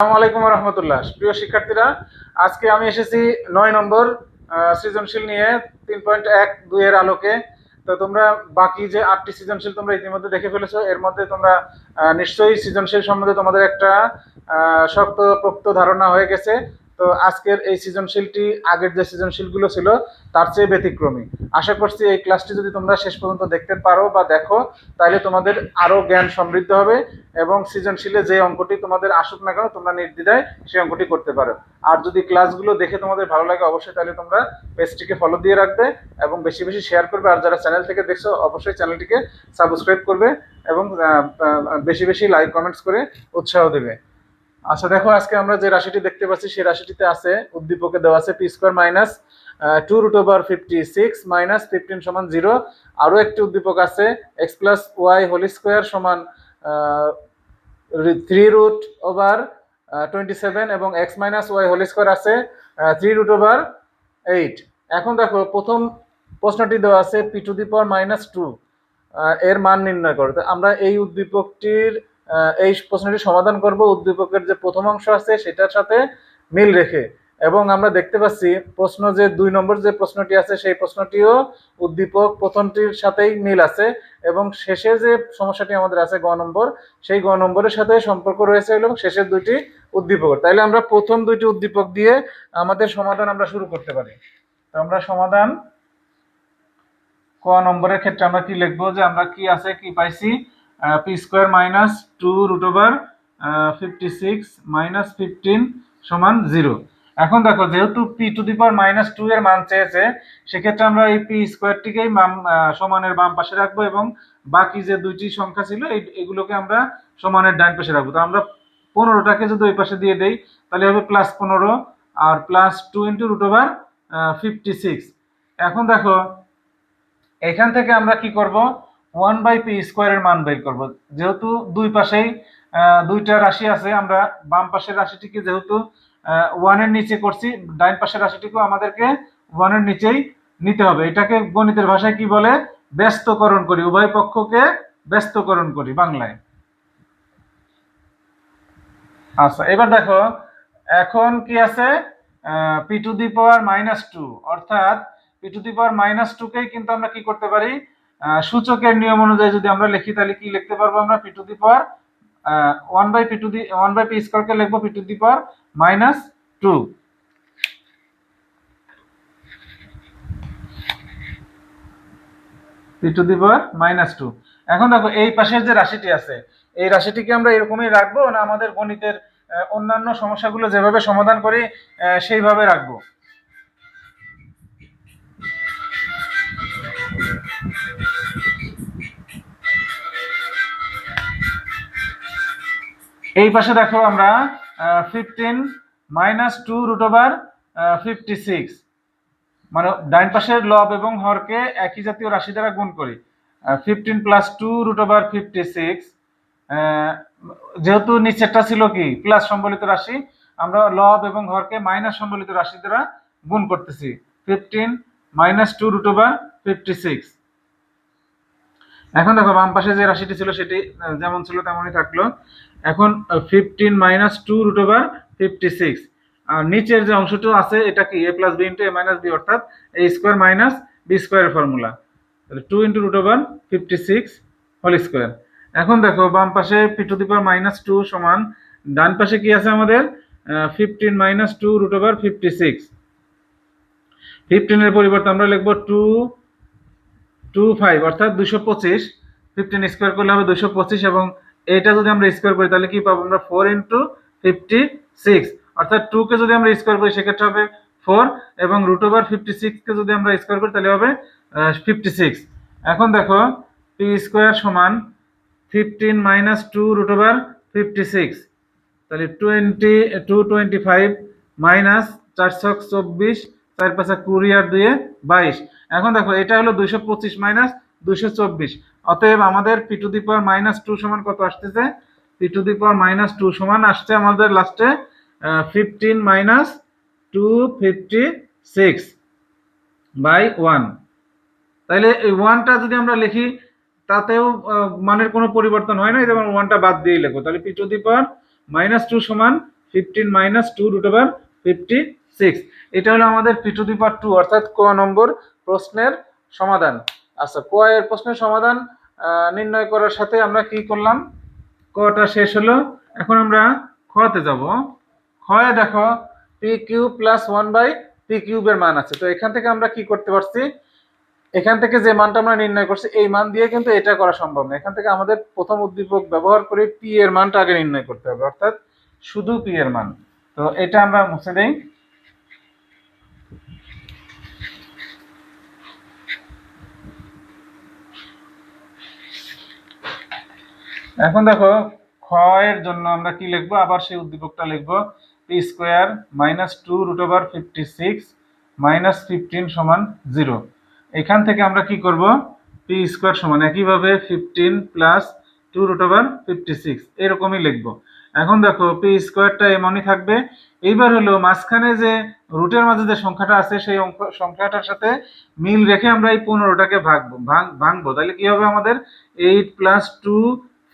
আসসালামু আলাইকুম রহমতুল্লাহ। প্রিয় শিক্ষার্থীরা, আজকে আমি এসেছি নয় নম্বর সৃজনশীল নিয়ে তিন পয়েন্ট এক দুইয়ের আলোকে। তো তোমরা বাকি যে আটটি সৃজনশীল তোমরা ইতিমধ্যে দেখে ফেলেছো, এর মধ্যে তোমরা নিশ্চয়ই সৃজনশীল সম্বন্ধে তোমাদের একটা শক্ত প্রক্ত ধারণা হয়ে গেছে। তো আজকের এই সৃজনশীলটি আগের যে সৃজনশীলগুলো ছিল, তার চেয়ে ব্যতিক্রমী। আশা করছি এই ক্লাসটি যদি তোমরা শেষ পর্যন্ত দেখতে পারো বা দেখো, তাহলে তোমাদের আরও জ্ঞান সমৃদ্ধ হবে এবং সৃজনশীলে যে অঙ্কটি তোমাদের আসুক না কেন, তোমরা নির্দ্বিধায় সেই অঙ্কটি করতে পারো। আর যদি ক্লাসগুলো দেখে তোমাদের ভালো লাগে, অবশ্যই তাহলে তোমরা পেজটিকে ফলো দিয়ে রাখবে এবং বেশি বেশি শেয়ার করবে। আর যারা চ্যানেল থেকে দেখছ, অবশ্যই চ্যানেলটিকে সাবস্ক্রাইব করবে এবং বেশি বেশি লাইক কমেন্টস করে উৎসাহ দেবে। আচ্ছা দেখো, আজকে আমরা যে রাশিটি দেখতে পাচ্ছি, সেই রাশিটিতে আছে, উদ্দীপকে দেওয়া আছে P square minus two root over fifty six minus fifteen সমান জিরো আরও একটি উদ্দীপক আছে X plus Y whole square সমান three root over twenty seven এবং X minus Y whole square আছে থ্রি রুট ওভার এইট এখন দেখো, প্রথম প্রশ্নটি দেওয়া আছে P to the power minus two এর মান নির্ণয় করো। তো আমরা এই উদ্দীপকটির এই প্রশ্নটি সমাধান করব। উদ্দীপকের যে প্রথম অংশ আছে, সেটার সাথে মিল রেখে। এবং আমরা দেখতে পাচ্ছি, প্রশ্ন যে দুই নম্বর যে প্রশ্নটি আছে, সেই প্রশ্নটিও উদ্দীপক প্রথমটির সাথেই মিল আছে। এবং শেষে যে সমস্যাটি আমাদের আছে গ নম্বর, সেই গ নম্বরের সাথে সম্পর্ক রয়েছে এবং শেষের দুইটি উদ্দীপক তাইলে আমরা প্রথম দুইটি উদ্দীপক দিয়ে আমাদের সমাধান আমরা শুরু করতে পারি। তো আমরা সমাধান ক নম্বরের ক্ষেত্রে আমরা কি লিখব যে আমরা কি আছে, কি পাইছি? P square minus two root over fifty six minus fifteen সমান জিরো এখন দেখো, যেহেতু P to the power minus two এর মান চেয়েছে, সেক্ষেত্রে আমরা এই পি স্কোয়ারটিকেই সমানের বাম পাশে রাখব এবং বাকি যে দুইটি সংখ্যা ছিল, এই- এগুলোকে আমরা সমানের ডান পাশে রাখব। তো আমরা পনেরোটাকে যদি ওই পাশে দিয়ে দেই, তাহলে হবে প্লাস পনেরো আর plus two into root over fifty six এখন দেখো, এখান থেকে আমরা কি করব? ওয়ান বাই পি স্কোয়ারের মান বের করব। যেহেতু দুই পাশেই দুইটা রাশি আছে, আমরা বাম পাশের রাশিটিকে যেহেতু ওয়ানের নিচে করছি ডাইন পাশের রাশিটিকেও আমাদেরকে ওয়ানের নিচেই নিতে হবে। এটাকে গণিতের ভাষায় কি বলে? ব্যস্তকরণ করি। উভয় পক্ষকে ব্যস্তকরণ করি বাংলায়। আচ্ছা এবার দেখো, এখন কি আছে? P to the power minus two. অর্থাৎ P to the power minus টুকেই কিন্তু আমরা কি করতে পারি? সূচকের নিয়ম অনুযায়ী যদি আমরা লিখি, তাহলে কি লিখতে পারব আমরা? P to the power one by P to the one by P স্কোয়ারকে লিখব P to the power minus two P to the power minus two এখন দেখো, এই পাশের যে রাশিটি আছে, এই রাশিটিকে আমরা এরকমই রাখব না আমাদের গণিতের অন্যান্য সমস্যাগুলো যেভাবে সমাধান করি সেইভাবে রাখব। এই পাশে দেখো আমরা fifteen minus two root over fifty six মানে ডাইন পাশের লব এবং হরকে একই জাতীয় রাশি দ্বারা গুণ করি। Fifteen plus two root over fifty six যেহেতু নিচেরটা ছিল কি? প্লাস সম্বলিত রাশি। আমরা লব এবং হরকে মাইনাস সম্বলিত রাশি দ্বারা গুণ করতেছি। Fifteen minus two root over fifty six এখন দেখো, বাম পাশে যে রাশিটি ছিল সেটি যেমন ছিল তেমনই থাকল। এখন fifteen minus two root over fifty six আর নিচের যে অংশটি আছে, এটা কি? A plus B into A minus B অর্থাৎ এ স্কোয়ার মাইনাস বি স্কোয়ারের ফর্মুলা তাহলে two into root over fifty six whole square এখন দেখো, বাম পাশে P to the power minus two সমান, ডান পাশে কি আছে আমাদের? Fifteen minus two root over fifty six ফিফটিনের পরিবর্তে আমরা লিখব টু টু ফাইভ অর্থাৎ দুশো পঁচিশ ফিফটিন স্কোয়ার করলে হবে দুশো পঁচিশ এবং এইটা যদি আমরা স্কোয়ার করি, তাহলে কি পাবো আমরা ফোর ইন্টু ফিফটি সিক্স অর্থাৎ টুকে যদি আমরা স্কোয়ার করি, সেক্ষেত্রে হবে ফোর এবং রুট ওভার ফিফটি সিক্সকে যদি আমরা স্কোয়ার করি, তাহলে হবে ফিফটি সিক্স এখন দেখো পি স্কোয়ার সমান fifteen minus two root over fifty six তাহলে twenty two twenty five minus চারশো চব্বিশ চার পাঁচা কুড়ি আর দুয়ে বাইশ। এখন দেখো, এটা হলো দুইশো পঁচিশ মাইনাস দুইশো চব্বিশ। অতএব আমাদের P to the power minus two সমান কত আসতেছে? P to the power minus two সমান আসছে আমাদের লাস্টে fifteen minus two fifty six by one তাইলে এই ওয়ানটা যদি আমরা লিখি, তাতেও মানের কোনো পরিবর্তন হয় না যেমন ওয়ানটা বাদ দিয়ে লেখো। তাহলে P to the power minus two সমান fifteen minus two root over fifty six এটা হলো আমাদের P to the power two অর্থাৎ ক নম্বর প্রশ্নের সমাধান। আচ্ছা ক এর প্রশ্নের সমাধান নির্ণয় করার সাথে আমরা কি করলাম? কটা শেষ হলো? এখন আমরা খতে যাব। খয়ে দেখো P cube plus one by P কিউবের মান আছে। তো এখান থেকে আমরা কি করতে পারছি? এখান থেকে যে মানটা আমরা নির্ণয় করছি, এই মান দিয়ে কিন্তু এটা করা সম্ভব না। এখান থেকে আমাদের প্রথম উদ্দীপক ব্যবহার করে পি এর মানটা আগে নির্ণয় করতে হবে, অর্থাৎ শুধু পি এর মান। তো এটা আমরা মুছে দেই। এখন দেখো, খ এর জন্য আমরা কি লিখব? আবার সেই উদ্দীপকটা লিখব। P square minus two root over fifty six minus fifteen সমান জিরো এখান থেকে আমরা কি করব? পি স্কোয়ার সমান একইভাবে fifteen plus two root over fifty six এরকমই লিখব। এখন দেখো পি স্কোয়ারটা এমনই থাকবে। এইবার হলো মাঝখানে যে রুটের মাঝে যে সংখ্যাটা আছে, সেই সংখ্যাটার সাথে মিল রেখে আমরা এই পনেরোটাকে ভাঙ- ভাঙবো। তাহলে কি হবে আমাদের? Eight plus two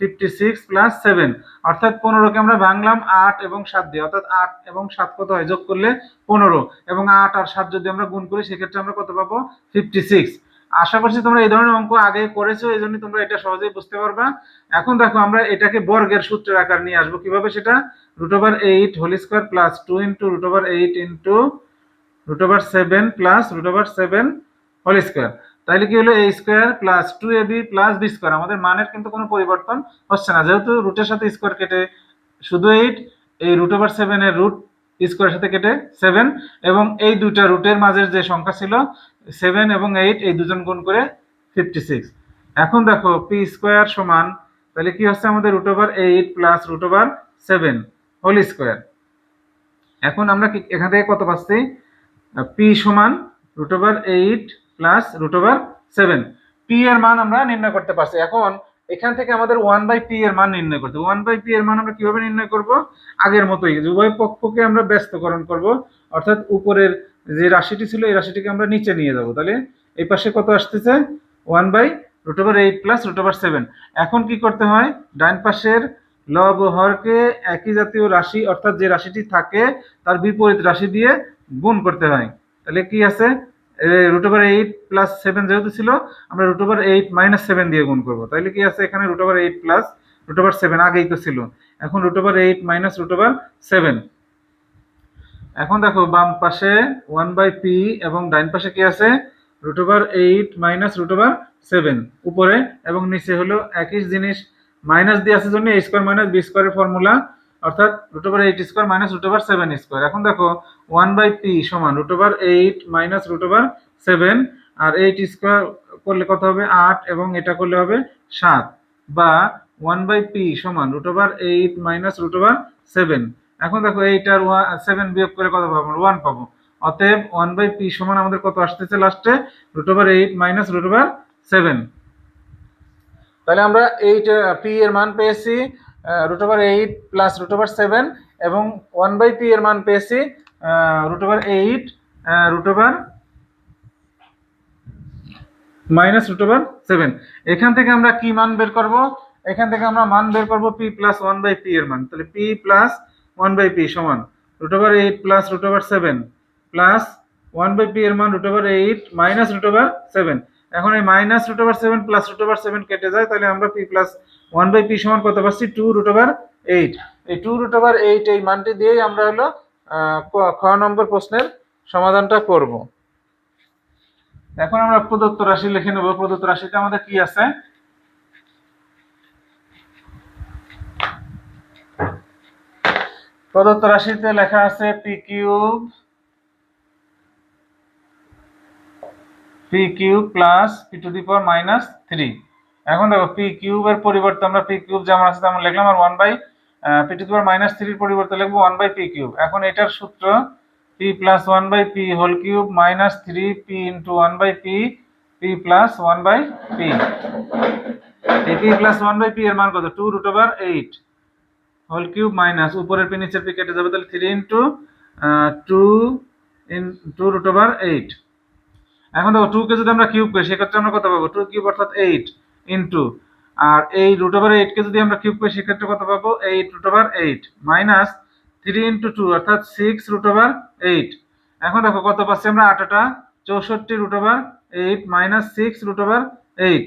fifty six plus seven অর্থাৎ পনেরোকে আমরা ভাঙলাম আট এবং সাত দিয়ে। অর্থাৎ আট এবং সাত কত হয়? যোগ করলে পনেরো। এবং আট আর সাত যদি আমরা গুণ করি, সেক্ষেত্রে আমরা কত পাবো? ফিফটি সিক্স আশা করছি তোমরা এই ধরনের অঙ্ক আগে করেছ, এই জন্য তোমরা এটা সহজেই বুঝতে পারবা। এখন দেখো, আমরা এটাকে বর্গের সূত্রের আকার নিয়ে আসব। কীভাবে সেটা? Root over eight whole square plus two into root over eight into root over seven plus root over seven whole square তাহলে কি হলো A square plus two A B plus B square আমাদের মানের কিন্তু কোনো পরিবর্তন হচ্ছে না। যেহেতু রুটের সাথে স্কোয়ার কেটে শুধু এইট এই রুট ওভার সেভেনের রুট স্কোয়ারের সাথে কেটে সেভেন এবং এই দুইটা রুটের মাঝের যে সংখ্যা ছিল সেভেন এবং এইট এই দুজন গুণ করে ফিফটি সিক্স এখন দেখো পি স্কোয়ার সমান তাহলে কি হচ্ছে আমাদের root over eight plus root over seven whole square এখন আমরা এখান থেকে কত পাচ্ছি? পি সমান root over eight plus root over seven P এর মান আমরা নির্ণয় করতে পারছি। এখন এখান থেকে আমাদের ওয়ান বাই পি এর মান নির্ণয় করতে ওয়ান বাই পি এর মান আমরা কীভাবে নির্ণয় করব? আগের মতোই উভয় পক্ষকে আমরা ব্যস্তকরণ করব। অর্থাৎ উপরের যে রাশিটি ছিল, এই রাশিটিকে আমরা নিচে নিয়ে যাব। তাহলে এই পাশে কত আসতেছে? One by root over eight plus root over seven এখন কি করতে হয়? ডান পাশের লব হরকে একই জাতীয় রাশি, অর্থাৎ যে রাশিটি থাকে, তার বিপরীত রাশি দিয়ে গুণ করতে হয়। তাহলে কি আছে? Root over eight plus seven যেহেতু ছিল, আমরা root over eight minus seven দিয়ে গুণ করব। তাহলে কি আছে এখানে? Root over eight plus root over seven আগেই তো ছিল। এখন root over eight minus root over seven এখন দেখো, বাম পাশে ওয়ান বাই পি এবং ডাইন পাশে কি আছে? Root over eight minus root over seven উপরে এবং নিচে হলো একই জিনিস। মাইনাস দিয়ে আছে জন্য এ স্কোয়ার মাইনাস বি স্কোয়ারের ফর্মুলা অর্থাৎ root over eight square minus root over seven square এখন দেখো ওয়ান বাই পি সমান root over eight minus root over seven আর এইট স্কোয়ার করলে কত হবে? আট, এবং এটা করলে হবে সাত। বা ওয়ান বাই পি সমান root over eight minus root over seven এখন দেখো এইট আর ওয়ান সেভেন বিয়োগ করে কত পাবো ওয়ান পাবো। অতএব ওয়ান বাই পি সমান আমাদের কত আসতেছে লাস্টে root over eight minus root over seven তাহলে আমরা এইট পি এর মান পেয়েছি। Root over eight plus root over seven এবং ওয়ান বাই পি এর মান পেয়েছি root over eight root over minus root over seven এখান থেকে আমরা কি মান বের করব এখান থেকে আমরা মান বের করব P plus one by P এর মান তাহলে P plus one by P সমান root over eight plus root over seven plus one by P এর মান root over eight minus root over seven এখন এই minus root over seven plus root over seven কেটে যায় তাহলে আমরা P plus one by P সমান কত পাচ্ছি? টু রুট ওভার এইট এই টু রুট ওভার এইট এই মানটি দিয়েই আমরা হলো খ নম্বর প্রশ্নের সমাধানটা করব। এখন আমরা প্রদত্ত রাশি লিখে নেব। প্রদত্ত রাশিতে আমাদের কি আছে? প্রদত্ত রাশিতে লেখা আছে P cube P cube plus P to the power minus three এখন দেখো পি কিউবের পরিবর্তে আমরা পি কিউব যেমন আছে তেমন লিখলাম, আর one by P to power minus থ্রির পরিবর্তে লিখব ওয়ান বাই পি কিউব এখন এটার সূত্র p plus one by p whole cube minus three p into one by p p plus one by p এই p plus one by p এর মান কত? Two root over eight whole cube minus উপরের P নিচের P কেটে যাবে, তাহলে three into two in two root over eight এখন দেখো টু কে যদি আমরা কিউব করি, সেক্ষেত্রে আমরা কত পাবো? টু কিউব অর্থাৎ এইট ইন্টু আর এই রুট ওভার এইট কে যদি আমরা কিউব করি সেক্ষেত্রে কত পাবো eight root over eight minus three into two অর্থাৎ সিক্স রুট ওভার এইট এখন দেখো কত পাচ্ছি আমরা? আটাটা চৌষট্টি root over eight minus six root over eight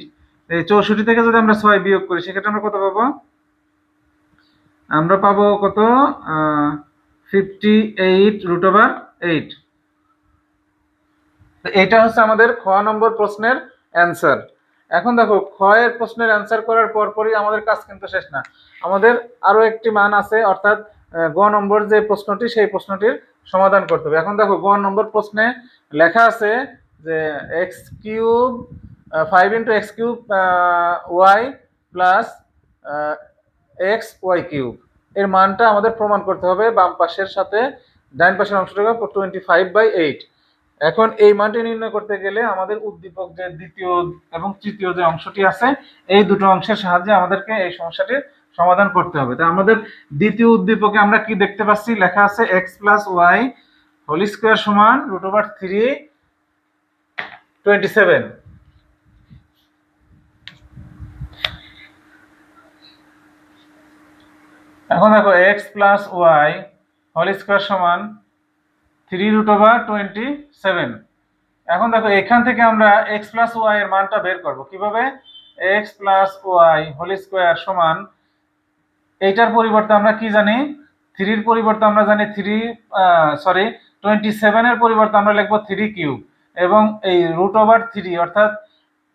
এই চৌষট্টি থেকে যদি আমরা ছয় বিয়োগ করি, সেক্ষেত্রে আমরা কত পাবো? আমরা পাবো কত? Fifty eight root over eight এটা হচ্ছে আমাদের খ নম্বর প্রশ্নের অ্যান্সার এখন দেখো, ক্ষয়ের প্রশ্নের অ্যান্সার করার পরপরই আমাদের কাজ কিন্তু শেষ না। আমাদের আরও একটি মান আছে, অর্থাৎ গ নম্বর যে প্রশ্নটি, সেই প্রশ্নটির সমাধান করতে হবে। এখন দেখো, গ নম্বর প্রশ্নে লেখা আছে যে x cube five into x cube y plus x y cube. এর মানটা আমাদের প্রমাণ করতে হবে বাম পাশের সাথে ডাইন পাশের অংশটাকে টোয়েন্টি ফাইভ বাই এইট এখন এই মানটি নির্ণয় করতে গেলে আমাদের উদ্দীপক যে দ্বিতীয় এবং তৃতীয় যে অংশটি আছে, এই দুটো অংশের সাহায্যে আমাদেরকে এই সমস্যাটির সমাধান করতে হবে। তো আমাদের দ্বিতীয় উদ্দীপকে আমরা কি দেখতে পাচ্ছি? লেখা আছে x plus y whole square সমান root over three twenty seven এখন দেখো x plus y whole square সমান three root over twenty seven এখন দেখো, এখান থেকে আমরা এক্স প্লাস ওয়াই এর মানটা বের করব। কীভাবে? X plus y whole square সমান, এইটার পরিবর্তে আমরা কি জানি? থ্রির পরিবর্তে আমরা জানি থ্রি সরি টোয়েন্টি সেভেনের পরিবর্তে আমরা লিখব থ্রি কিউব এবং এই রুট ওভার থ্রি অর্থাৎ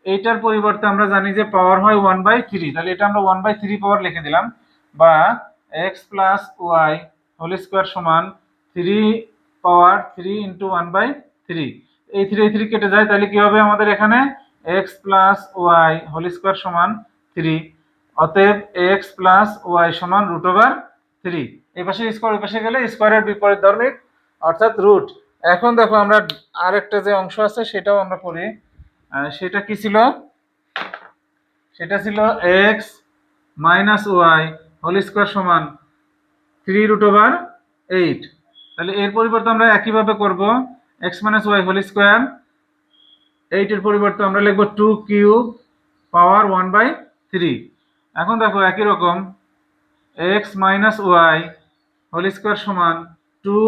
এইটার পরিবর্তে আমরা জানি যে পাওয়ার হয় ওয়ান বাই থ্রি তাহলে এটা আমরা ওয়ান বাই থ্রি পাওয়ার লিখে দিলাম। বা x plus y whole square সমান three power three into one by three. এই থ্রি থ্রি কেটে যায়, তাহলে কি হবে আমাদের এখানে? X plus y whole square সমান থ্রি। অতএব এক্স প্লাস ওয়াই সমান রুট ওভার থ্রি। এই পাশে স্কোয়ার এই পাশে গেলে স্কোয়ারের বিপরীত ধর্মিক অর্থাৎ রুট। এখন দেখো আমরা আরেকটা যে অংশ আছে, সেটাও আমরা করি সেটা কি ছিল? সেটা ছিল x minus y whole square সমান থ্রি রুট ওভার এইট। তাহলে এর পরিবর্তে আমরা একইভাবে করব x minus y whole square এইটের পরিবর্তে আমরা লিখব two cube power one by three এখন দেখো একই রকম x minus y whole square সমান two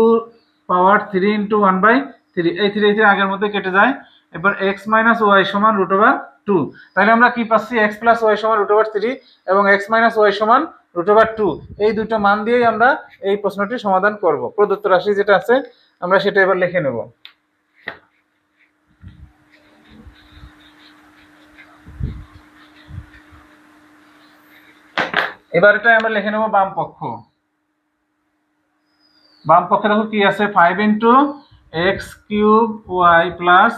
power three into one by three এই থ্রি থ্রি আগের মধ্যে কেটে যায়। এবার এক্স মাইনাস ওয়াই সমান রুট ওভার টু তাহলে আমরা কি পাচ্ছি? এক্স প্লাস ওয়াই সমান রুট ওভার থ্রি এবং এক্স মাইনাস ওয়াই সমান রুট ওভার টু এই দুটো মান দিয়েই আমরা এই প্রশ্নটি সমাধান করব। প্রদত্ত রাশি যেটা আছে, আমরা সেটা এবার লিখে নেব। এবার এটা আমরা লিখে নেব বাম পক্ষ। বাম পক্ষে দেখো কি আছে? Five into x cube y plus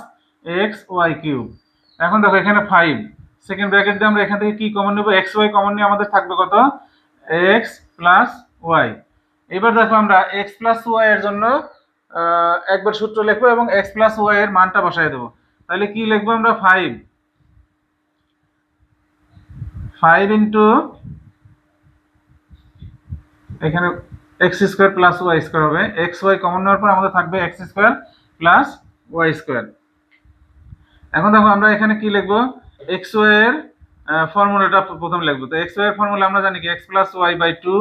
x y cube এখন দেখো এখানে ফাইভ সেকেন্ড ব্র্যাকেট দিয়ে আমরা এখান থেকে কি কমন নেব? এক্স ওয়াই কমন নিয়ে আমাদের থাকবে কত? এক্স প্লাস ওয়াই এবার দেখো আমরা এক্স প্লাস ওয়াই এর জন্য একবার সূত্র লিখব এবং এক্স প্লাস ওয়াই এর মানটা বসাই দেবো। তাহলে কি লিখব আমরা? ফাইভ ফাইভ ইন্টু এখানে x square plus y square হবে। এক্স ওয়াই কমন নেওয়ার পর আমাদের থাকবে x square plus y square এখন দেখো আমরা এখানে কি লিখব? এক্স ওয়াই এর ফর্মুলাটা প্রথম লিখব। তো এক্স ওয়াই ফর্মুলা আমরা জানি কি? X plus y by two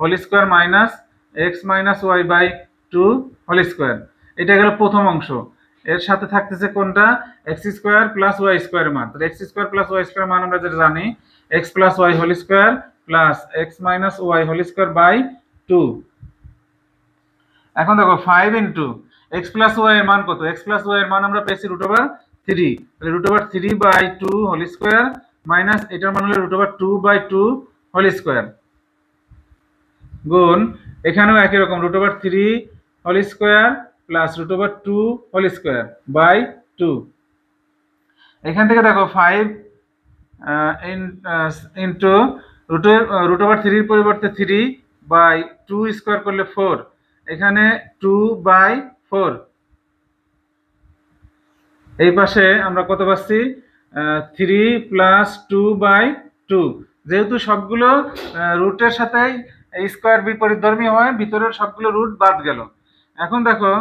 whole square minus x minus y by two whole square এটা গেল প্রথম অংশ। এর সাথে থাকতেছে কোনটা? X square plus y square মান। তো x square plus y square মান আমরা যেটা জানি x plus y whole square plus x minus y whole square by two এখন দেখো five into x plus y এর মান কত? এক্স প্লাস ওয়াই এর মান আমরা পেয়েছি রুট ওভার থ্রি তাহলে root over three by two whole square minus এটার মান হলো root over two by two whole square গুণ, এখানেও একই রকম root over three whole square plus root over two whole square by two এখান থেকে দেখো ফাইভ ইন্টু রুটের রুট ওভার থ্রির পরিবর্তে থ্রি বাই টু স্কোয়ার করলে ফোর এখানে টু বাই ফোর এই পাশে আমরা কত পাচ্ছি? Three plus two by two যেহেতু সবগুলো রুটের সাথেই স্কোয়ার বিপরীতধর্মী হয়, ভিতরের সবগুলো রুট বাদ গেল। এখন দেখো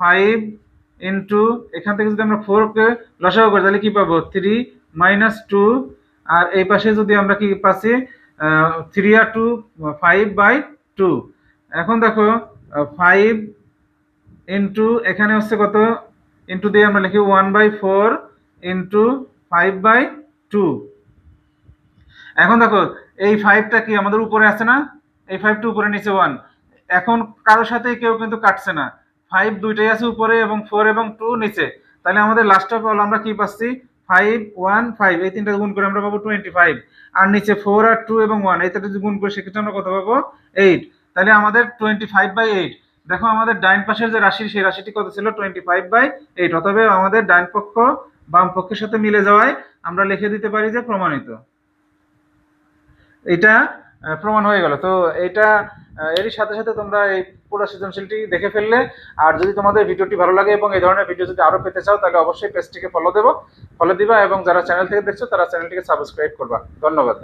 ফাইভ ইন্টু এখান থেকে যদি আমরা ফোরকে লসাগু করি, তাহলে কি পাবো? থ্রি মাইনাস টু আর এই পাশে যদি আমরা কি পাচ্ছি থ্রি আর টু ফাইভ বাই টু এখন দেখো ফাইভ ইন্টু এখানে হচ্ছে কত? ইন্টু দিয়ে আমরা লিখি one by four into five by two এখন দেখো, এই ফাইভটা কি আমাদের উপরে আছে না? এই ফাইভটা উপরে, নিচে ওয়ান এখন কারোর সাথে কেউ কিন্তু কাটছে না। ফাইভ দুইটাই আছে উপরে এবং ফোর এবং টু নিচে। তাহলে আমাদের লাস্ট অফ অল আমরা কি পাচ্ছি? ফাইভ ওয়ান ফাইভ এই তিনটা গুণ করে আমরা পাবো টোয়েন্টি ফাইভ আর নিচে ফোর আর টু এবং ওয়ান এই তিনটা গুণ করে, সেক্ষেত্রে আমরা কত পাবো? এইট তাহলে আমাদের টোয়েন্টি ফাইভ বাই এইট দেখো আমাদের ডাইন পাশের যে রাশি, সেই রাশিটি কত ছিল? টোয়েন্টি ফাইভ বাই এইট অতএব আমাদের ডাইন পক্ষ বাম পক্ষের সাথে মিলে যাওয়ায় আমরা লিখে দিতে পারি যে প্রমাণিত। এটা প্রমাণ হয়ে গেল। তো এটা এরই সাথে সাথে তোমরা এই পুরো সৃজনশীলটি দেখে ফেললে। আর যদি তোমাদের ভিডিওটি ভালো লাগে এবং এই ধরনের ভিডিও যদি আরও পেতে চাও, তাহলে অবশ্যই পেজটিকে ফলো দেবো। ফলো দিবা এবং যারা চ্যানেল থেকে দেখছ, তারা চ্যানেলটিকে সাবস্ক্রাইব করবা। ধন্যবাদ।